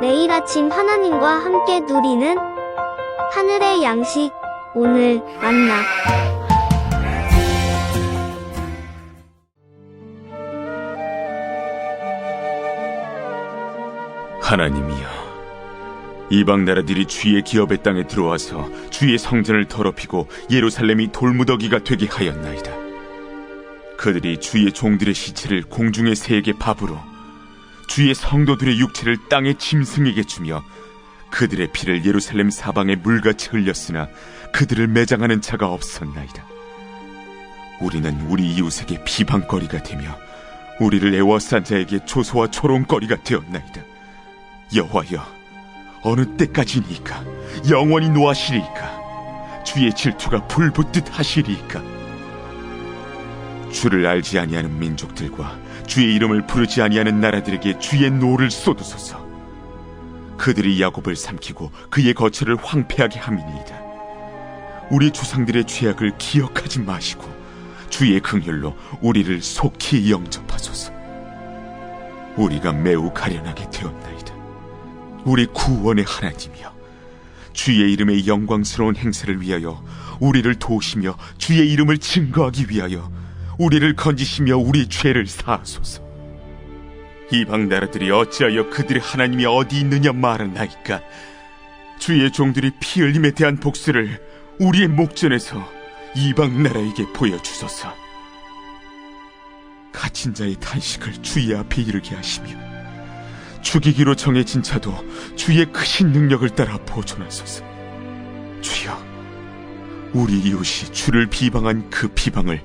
매일 아침 하나님과 함께 누리는 하늘의 양식 오늘 만나 하나님이여 이방 나라들이 주의 기업의 땅에 들어와서 주의 성전을 더럽히고 예루살렘이 돌무더기가 되게 하였나이다. 그들이 주의 종들의 시체를 공중의 새에게 밥으로 주의 성도들의 육체를 땅의 짐승에게 주며 그들의 피를 예루살렘 사방에 물같이 흘렸으나 그들을 매장하는 자가 없었나이다. 우리는 우리 이웃에게 비방거리가 되며 우리를 애워싼 자에게 조소와 조롱거리가 되었나이다. 여호와여 어느 때까지니까 영원히 노하시리이까 주의 질투가 불붙듯 하시리이까 주를 알지 아니하는 민족들과 주의 이름을 부르지 아니하는 나라들에게 주의 노를 쏟으소서. 그들이 야곱을 삼키고 그의 거처를 황폐하게 함이니이다. 우리 조상들의 죄악을 기억하지 마시고 주의 긍휼로 우리를 속히 영접하소서. 우리가 매우 가련하게 되었나이다. 우리 구원의 하나님이여 주의 이름의 영광스러운 행세를 위하여 우리를 도우시며 주의 이름을 증거하기 위하여 우리를 건지시며 우리 죄를 사하소서. 이방 나라들이 어찌하여 그들의 하나님이 어디 있느냐 말하나이까? 주의 종들이 피 흘림에 대한 복수를 우리의 목전에서 이방 나라에게 보여주소서. 갇힌 자의 탄식을 주의 앞에 이르게 하시며 죽이기로 정해진 자도 주의 크신 능력을 따라 보존하소서. 주여, 우리 이웃이 주를 비방한 그 비방을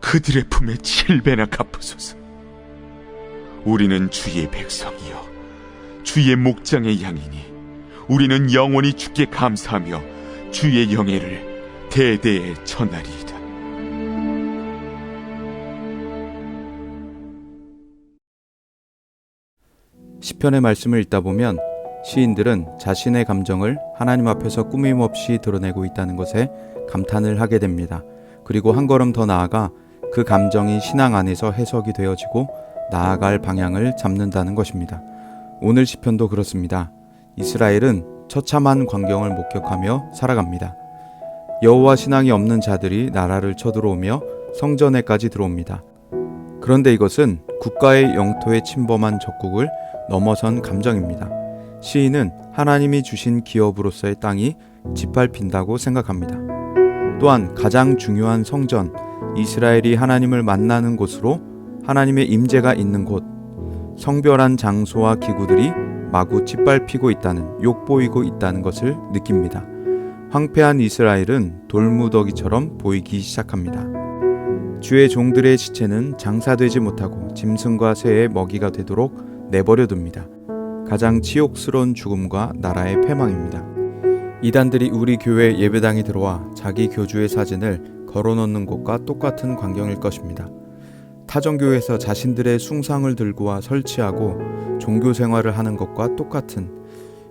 그들의 품에 칠배나 갚으소서. 우리는 주의 백성이요, 주의 목장의 양이니, 우리는 영원히 주께 감사하며 주의 영예를 대대에 전하리이다. 시편의 말씀을 읽다 보면 시인들은 자신의 감정을 하나님 앞에서 꾸밈 없이 드러내고 있다는 것에 감탄을 하게 됩니다. 그리고 한 걸음 더 나아가 그 감정이 신앙 안에서 해석이 되어지고 나아갈 방향을 잡는다는 것입니다. 오늘 시편도 그렇습니다. 이스라엘은 처참한 광경을 목격하며 살아갑니다. 여호와 신앙이 없는 자들이 나라를 쳐들어오며 성전에까지 들어옵니다. 그런데 이것은 국가의 영토에 침범한 적국을 넘어선 감정입니다. 시인은 하나님이 주신 기업으로서의 땅이 짓밟힌다고 생각합니다. 또한 가장 중요한 성전, 이스라엘이 하나님을 만나는 곳으로 하나님의 임재가 있는 곳, 성별한 장소와 기구들이 마구 짓밟히고 있다는, 욕보이고 있다는 것을 느낍니다. 황폐한 이스라엘은 돌무더기처럼 보이기 시작합니다. 주의 종들의 시체는 장사되지 못하고 짐승과 새의 먹이가 되도록 내버려 둡니다. 가장 치욕스러운 죽음과 나라의 패망입니다. 이단들이 우리 교회 예배당에 들어와 자기 교주의 사진을 걸어놓는 곳과 똑같은 광경일 것입니다. 타정교에서 자신들의 숭상을 들고 와 설치하고 종교 생활을 하는 것과 똑같은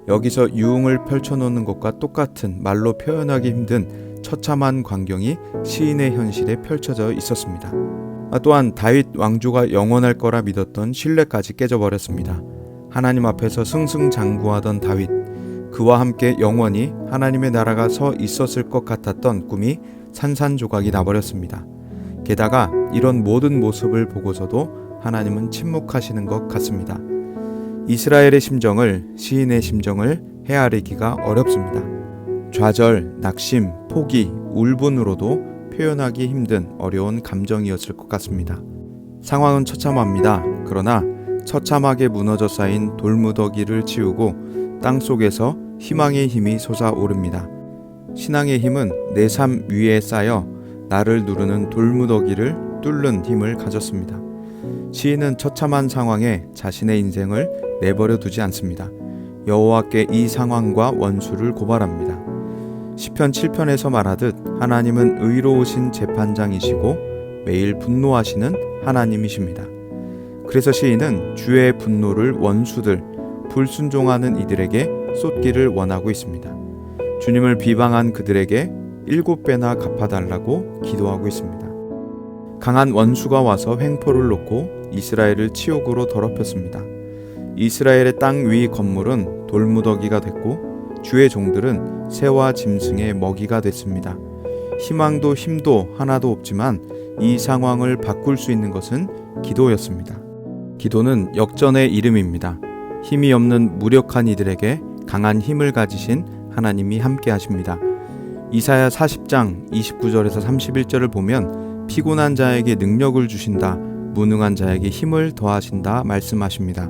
여기서 유흥을 펼쳐놓는 것과 똑같은 말로 표현하기 힘든 처참한 광경이 시인의 현실에 펼쳐져 있었습니다. 아, 또한 다윗 왕조가 영원할 거라 믿었던 신뢰까지 깨져버렸습니다. 하나님 앞에서 승승장구하던 다윗, 그와 함께 영원히 하나님의 나라가 서 있었을 것 같았던 꿈이 산산조각이 나버렸습니다. 게다가 이런 모든 모습을 보고서도 하나님은 침묵하시는 것 같습니다. 이스라엘의 심정을 시인의 심정을 헤아리기가 어렵습니다. 좌절, 낙심, 포기, 울분으로도 표현하기 힘든 어려운 감정이었을 것 같습니다. 상황은 처참합니다. 그러나 처참하게 무너져 쌓인 돌무더기를 치우고 땅 속에서 희망의 힘이 솟아오릅니다. 신앙의 힘은 내 삶 위에 쌓여 나를 누르는 돌무더기를 뚫는 힘을 가졌습니다. 시인은 처참한 상황에 자신의 인생을 내버려 두지 않습니다. 여호와께 이 상황과 원수를 고발합니다. 시편 7편에서 말하듯 하나님은 의로우신 재판장이시고 매일 분노하시는 하나님이십니다. 그래서 시인은 주의 분노를 원수들, 불순종하는 이들에게 쏟기를 원하고 있습니다. 주님을 비방한 그들에게 일곱 배나 갚아달라고 기도하고 있습니다. 강한 원수가 와서 횡포를 놓고 이스라엘을 치욕으로 더럽혔습니다. 이스라엘의 땅 위 건물은 돌무더기가 됐고 주의 종들은 새와 짐승의 먹이가 됐습니다. 희망도 힘도 하나도 없지만 이 상황을 바꿀 수 있는 것은 기도였습니다. 기도는 역전의 이름입니다. 힘이 없는 무력한 이들에게 강한 힘을 가지신 하나님이 함께 하십니다. 이사야 40장 29절에서 31절을 보면 피곤한 자에게 능력을 주신다. 무능한 자에게 힘을 더하신다 말씀하십니다.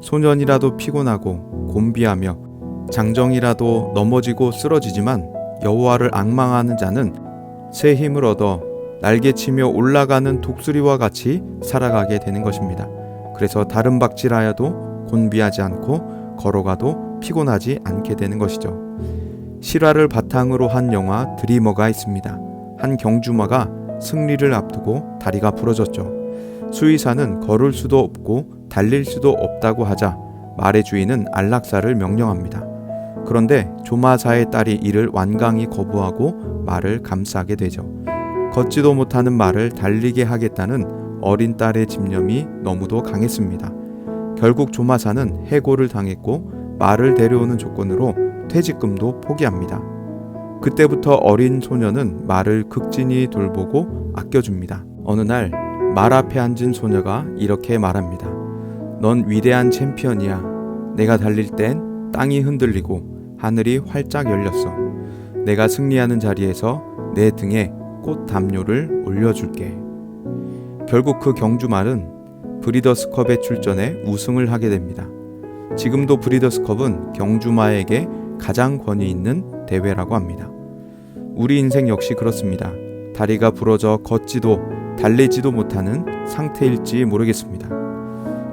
소년이라도 피곤하고 곤비하며 장정이라도 넘어지고 쓰러지지만 여호와를 앙망하는 자는 새 힘을 얻어 날개치며 올라가는 독수리와 같이 살아가게 되는 것입니다. 그래서 다른 박질하여도 곤비하지 않고 걸어가도 피곤하지 않게 되는 것이죠. 실화를 바탕으로 한 영화 드리머가 있습니다. 한 경주마가 승리를 앞두고 다리가 부러졌죠. 수의사는 걸을 수도 없고 달릴 수도 없다고 하자 말의 주인은 안락사를 명령합니다. 그런데 조마사의 딸이 이를 완강히 거부하고 말을 감싸게 되죠. 걷지도 못하는 말을 달리게 하겠다는 어린 딸의 집념이 너무도 강했습니다. 결국 조마사는 해고를 당했고 말을 데려오는 조건으로 퇴직금도 포기합니다. 그때부터 어린 소녀는 말을 극진히 돌보고 아껴줍니다. 어느 날 말 앞에 앉은 소녀가 이렇게 말합니다. 넌 위대한 챔피언이야. 내가 달릴 땐 땅이 흔들리고 하늘이 활짝 열렸어. 내가 승리하는 자리에서 내 등에 꽃 담요를 올려줄게. 결국 그 경주말은 브리더스컵에 출전해 우승을 하게 됩니다. 지금도 브리더스컵은 경주마에게 가장 권위 있는 대회라고 합니다. 우리 인생 역시 그렇습니다. 다리가 부러져 걷지도 달리지도 못하는 상태일지 모르겠습니다.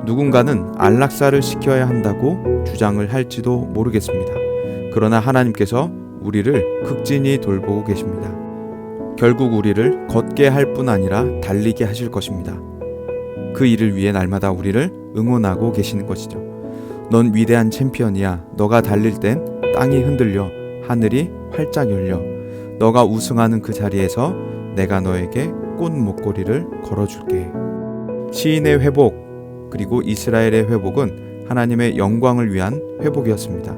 누군가는 안락사를 시켜야 한다고 주장을 할지도 모르겠습니다. 그러나 하나님께서 우리를 극진히 돌보고 계십니다. 결국 우리를 걷게 할 뿐 아니라 달리게 하실 것입니다. 그 일을 위해 날마다 우리를 응원하고 계시는 것이죠. 넌 위대한 챔피언이야. 너가 달릴 땐 땅이 흔들려 하늘이 활짝 열려. 너가 우승하는 그 자리에서 내가 너에게 꽃 목걸이를 걸어줄게. 시인의 회복 그리고 이스라엘의 회복은 하나님의 영광을 위한 회복이었습니다.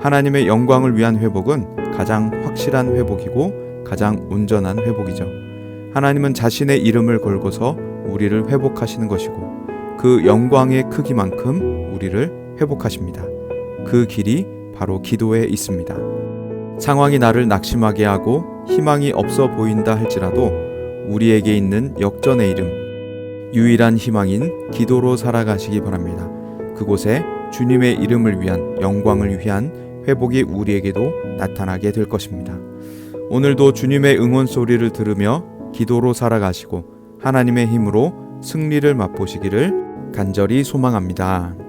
하나님의 영광을 위한 회복은 가장 확실한 회복이고 가장 온전한 회복이죠. 하나님은 자신의 이름을 걸고서 우리를 회복하시는 것이고 그 영광의 크기만큼 우리를 회복하십니다. 그 길이 바로 기도에 있습니다. 상황이 나를 낙심하게 하고 희망이 없어 보인다 할지라도 우리에게 있는 역전의 이름, 유일한 희망인 기도로 살아가시기 바랍니다. 그곳에 주님의 이름을 위한 영광을 위한 회복이 우리에게도 나타나게 될 것입니다. 오늘도 주님의 응원 소리를 들으며 기도로 살아가시고 하나님의 힘으로 승리를 맛보시기를 간절히 소망합니다.